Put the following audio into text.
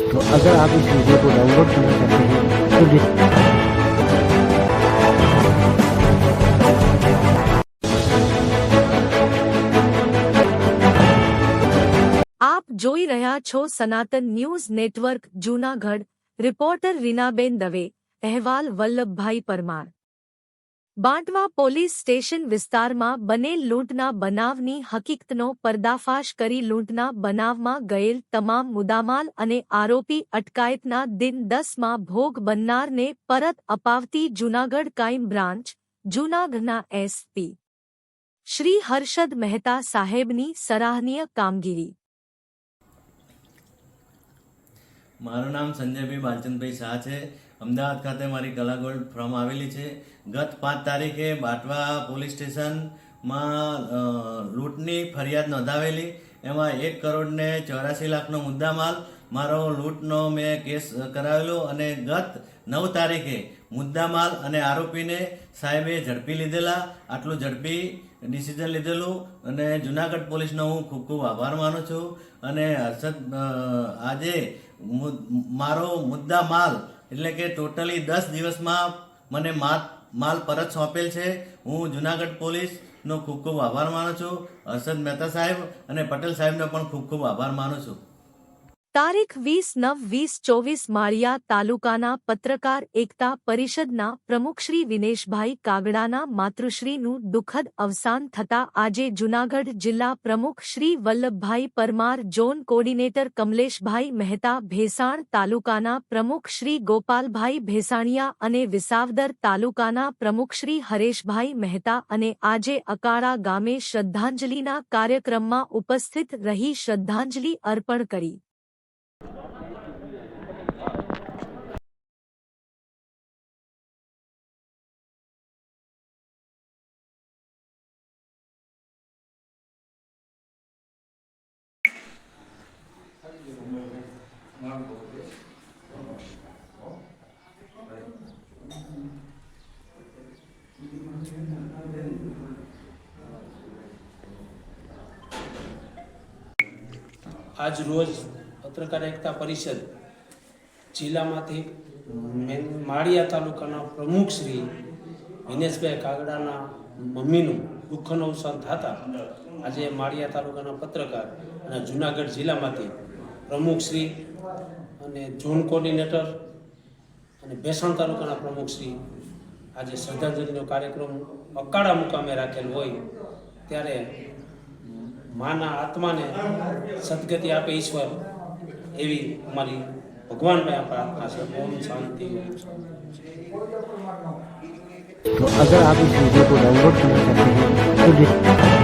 तो अगर आप इस वीडियो को डाउनलोड करना चाहते हैं तो जिस આપ જોઈ રહ્યા છો Sanatan news network Junagadh reporter Reenaben Dave અહેવાલ વલ્લભભાઈ પરમાર બાંટવા પોલીસ સ્ટેશન વિસ્તારમાં બનેલ લૂંટના બનાવની હકીકતનો પર્દાફાશ કરી લૂંટના બનાવમાં ગયેલ તમામ મુદ્દામાલ અને આરોપી અટકાયતના દિન દસમાં ભોગ બનનારને પરત અપાવતી જૂનાગઢ કાઇમ બ્રાન્ચ, જૂનાગઢના એસપી શ્રી હર્ષદ મહેતા સાહેબની સરાહનીય કામગીરી. મારું નામ સંજયભાઈ બાલચંદભાઈ શાહ છે. અમદાવાદ ખાતે મારી કલા ગોલ્ડ ફર્મ આવેલી છે. ગત પાંચ તારીખે બાટવા પોલીસ સ્ટેશનમાં લૂંટની ફરિયાદ નોંધાવેલી. એમાં એક કરોડ ને ચોરાસી લાખનો મુદ્દામાલ. મારો લૂંટનો મેં કેસ કરાવેલો અને ગત નવ તારીખે મુદ્દામાલ અને આરોપીને સાહેબે ઝડપી લીધેલા. આટલું ઝડપી ડિસિઝન લીધેલું અને જુનાગઢ પોલીસનો હું ખૂબ ખૂબ આભાર માનું છું. અને હર્ષદ આજે મારો મુદ્દા માલ એટલે કે ટોટલી દસ દિવસમાં મને માલ માલ પરત સોંપેલ છે. હું જુનાગઢ પોલીસનો ખૂબ ખૂબ આભાર માનું છું. હર્ષદ મહેતા સાહેબ અને પટેલ સાહેબનો પણ ખૂબ ખૂબ આભાર માનું છું. તારીખ વીસ નવ વીસ ચોવીસ માળિયા તાલુકાના પત્રકાર એકતા પરિષદના પ્રમુખશ્રી વિનેશભાઈ કાગડાના માતૃશ્રીનું દુઃખદ અવસાન થતા આજે જૂનાગઢ જિલ્લા પ્રમુખ શ્રી વલ્લભભાઈ પરમાર, ઝોન કોર્ડિનેટર કમલેશભાઈ મહેતા, ભેસાણ તાલુકાના પ્રમુખ શ્રી ગોપાલભાઈ ભેસાણિયા અને વિસાવદર તાલુકાના પ્રમુખ શ્રી હરેશભાઈ મહેતા અને આજે અકાળા ગામે શ્રદ્ધાંજલિના કાર્યક્રમમાં ઉપસ્થિત રહી શ્રદ્ધાંજલિ અર્પણ કરી. આજ રોજ પત્રકાર એકતા પરિષદ જિલ્લામાંથી માળિયા તાલુકાના પ્રમુખ શ્રી વિનેશભાઈ કાગડાના મમ્મીનું દુઃખનો અવસાન થતા આજે માળિયા તાલુકાના પત્રકાર અને જુનાગઢ જિલ્લામાંથી પ્રમુખ શ્રી અને ઝોન કોર્ડિનેટર અને ભેસાણ તાલુકાના પ્રમુખ શ્રી આજે શ્રદ્ધાંજલિનો કાર્યક્રમ અકાળા મુકામે રાખેલ હોય ત્યારે માના આત્માને સદગતિ આપે ઈશ્વર એવી અમારી ભગવાન પાસે પ્રાર્થના છે ઓમ શાંતિ ઓમ શાંતિ तो अगर आप इस वीडियो को डाउनलोड करना चाहते हैं तो जिस